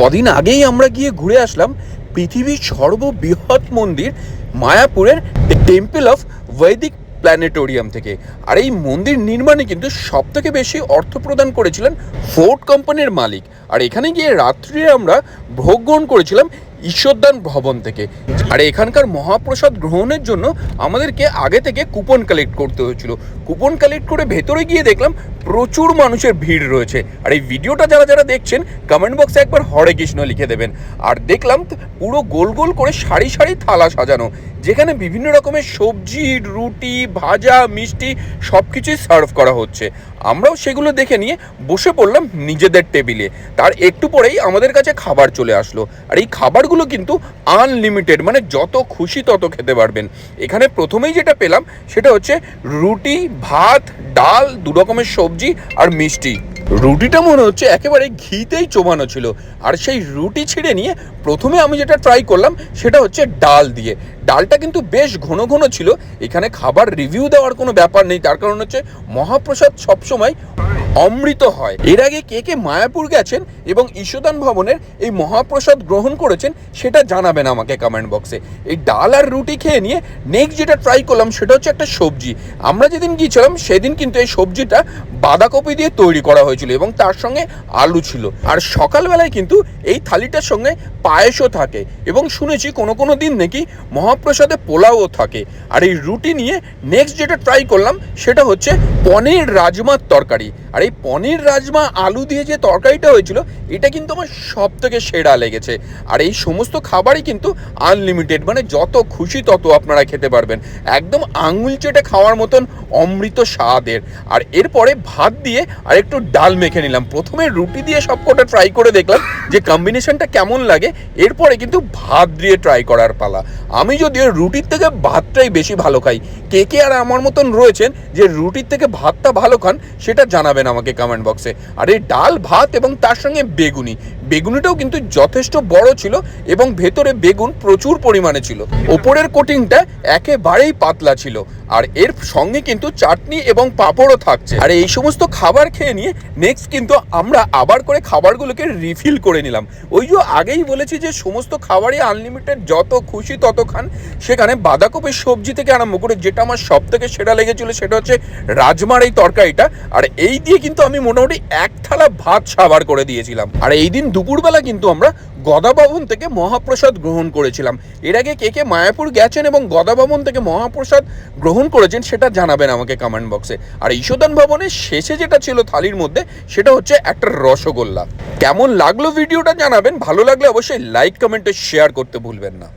কদিন আগেই আমরা গিয়ে ঘুরে আসলাম পৃথিবীর সর্ববৃহৎ মন্দির মায়াপুরের টেম্পল অফ বৈদিক প্ল্যানেটোরিয়াম থেকে। আর এই মন্দির নির্মাণে কিন্তু সব থেকে বেশি অর্থ প্রদান করেছিলেন ফোর্ট কোম্পানির মালিক। আর এখানে গিয়ে রাত্রিরে আমরা ভোগ গ্রহণ করেছিলাম ঈশ্বরদান ভবন থেকে। আর এখানকার মহাপ্রসাদ গ্রহণের জন্য আমাদেরকে আগে থেকে কুপন কালেক্ট করতে হয়েছিল। কুপন কালেক্ট করে ভেতরে গিয়ে দেখলাম প্রচুর মানুষের ভিড় রয়েছে। আর এই ভিডিওটা যারা যারা দেখছেন কমেন্ট বক্সে একবার হরে কৃষ্ণ লিখে দেবেন। আর দেখলাম পুরো গোল গোল করে সারি সারি থালা সাজানো, যেখানে বিভিন্ন রকমের সবজি, রুটি, ভাজা, মিষ্টি সব কিছুই সার্ভ করা হচ্ছে। আমরাও সেগুলো দেখে নিয়ে বসে পড়লাম নিজেদের টেবিলে তার একটু পরেই আমাদের কাছে খাবার চলে আসলো। আর এই খাবারগুলো কিন্তু আনলিমিটেড মানে যত খুশি তত খেতে পারবেন। এখানে প্রথমেই যেটা পেলাম, সেটা হচ্ছে রুটি, ভাত, ডাল, দু রকমের সবজি আর মিষ্টি। রুটিটা মনে হচ্ছে একেবারে ঘিতেই চোবানো ছিল। আর সেই রুটি ছিঁড়ে নিয়ে প্রথমে আমি যেটা ট্রাই করলাম সেটা হচ্ছে ডাল দিয়ে। ডালটা কিন্তু বেশ ঘন ঘন ছিল। এখানে খাবার রিভিউ দেওয়ার কোনো ব্যাপার নেই। তার কারণ হচ্ছে মহাপ্রসাদ সবসময় অমৃত হয়। এর আগে কে কে মায়াপুর গেছেন এবং ঈশ্বদান ভবনের এই মহাপ্রসাদ গ্রহণ করেছেন, সেটা জানাবেন আমাকে কমেন্ট বক্সে এই ডাল আর রুটি খেয়ে নিয়ে নেক্সট যেটা ট্রাই করলাম, সেটা হচ্ছে একটা সবজি। আমরা যেদিন গিয়েছিলাম, সেদিন কিন্তু এই সবজিটা বাঁধাকপি দিয়ে তৈরি করা হয়েছিল এবং তার সঙ্গে আলু ছিল। আর সকালবেলায় কিন্তু এই থালিটার সঙ্গে পায়েসও থাকে এবং শুনেছি কোনো কোনো দিন নাকি মহাপ্রসাদে পোলাও থাকে। আর এই রুটি নিয়ে নেক্সট যেটা ট্রাই করলাম, সেটা হচ্ছে পনির রাজমার তরকারি। আর এই পনির রাজমা আলু দিয়ে যে তরকারিটা হয়েছিল, এটা কিন্তু আমার সব থেকে সেরা লেগেছে। আর এই সমস্ত খাবারই কিন্তু আনলিমিটেড মানে যত খুশি তত আপনারা খেতে পারবেন। একদম আঙুল চেটে খাওয়ার মতন অমৃত স্বাদের। আর এরপরে ভাত দিয়ে আর একটু ডাল মেখে নিলাম। প্রথমে রুটি দিয়ে সবকটা ট্রাই করে দেখলাম যে কম্বিনেশনটা কেমন লাগে। এরপরে কিন্তু ভাত দিয়ে ট্রাই করার পালা। আমি যদিও রুটির থেকে ভাতটাই বেশি ভালো খাই, কে কে আর আমার মতন রয়েছেন যে রুটির থেকে ভাতটা ভালো খান, সেটা জানাবেন আমাকে কমেন্ট বক্সে আর এই ডাল, ভাত এবং তার সঙ্গে বেগুনি। বেগুনিটাও কিন্তু যথেষ্ট বড় ছিল এবং ভেতরে বেগুন প্রচুর পরিমাণে ছিল। ওপরের কোটিংটা একেবারেই পাতলা ছিল। আর এর সঙ্গে কিন্তু চাটনি এবং পাঁপড়ও থাকছে। আর এই সমস্ত খাবার খেয়ে নিয়ে নেক্সট কিন্তু আমরা আবার করে খাবারগুলোকে রিফিল করে নিলাম। ওই যে আগেই বলেছি যে সমস্ত খাবারই আনলিমিটেড যত খুশি তত খান। সেখানে বাঁধাকপির সবজি থেকে আরম্ভ করে যেটা আমার সব থেকে সেরা লেগেছিল সেটা হচ্ছে রাজমার এই তরকারিটা। আর এই দিয়ে কিন্তু আমি মোটামুটি এক থালা ভাত সাবার করে দিয়েছিলাম। আর এই দিন দুপুরবেলা কিন্তু আমরা গদা ভবন থেকে মহাপ্রসাদ গ্রহণ করেছিলাম। এর আগে কে কে মায়াপুর গেছেন এবং গদাভবন থেকে মহাপ্রসাদ গ্রহণ করেছেন সেটা জানাবেন আমাকে কমেন্ট বক্সে আর ঈশোদান ভবনের শেষে যেটা ছিল থালির মধ্যে, সেটা হচ্ছে একটা রসগোল্লা। কেমন লাগল ভিডিওটা জানাবেন, ভালো লাগলে অবশ্যই লাইক কমেন্টে শেয়ার করতে ভুলবেন না।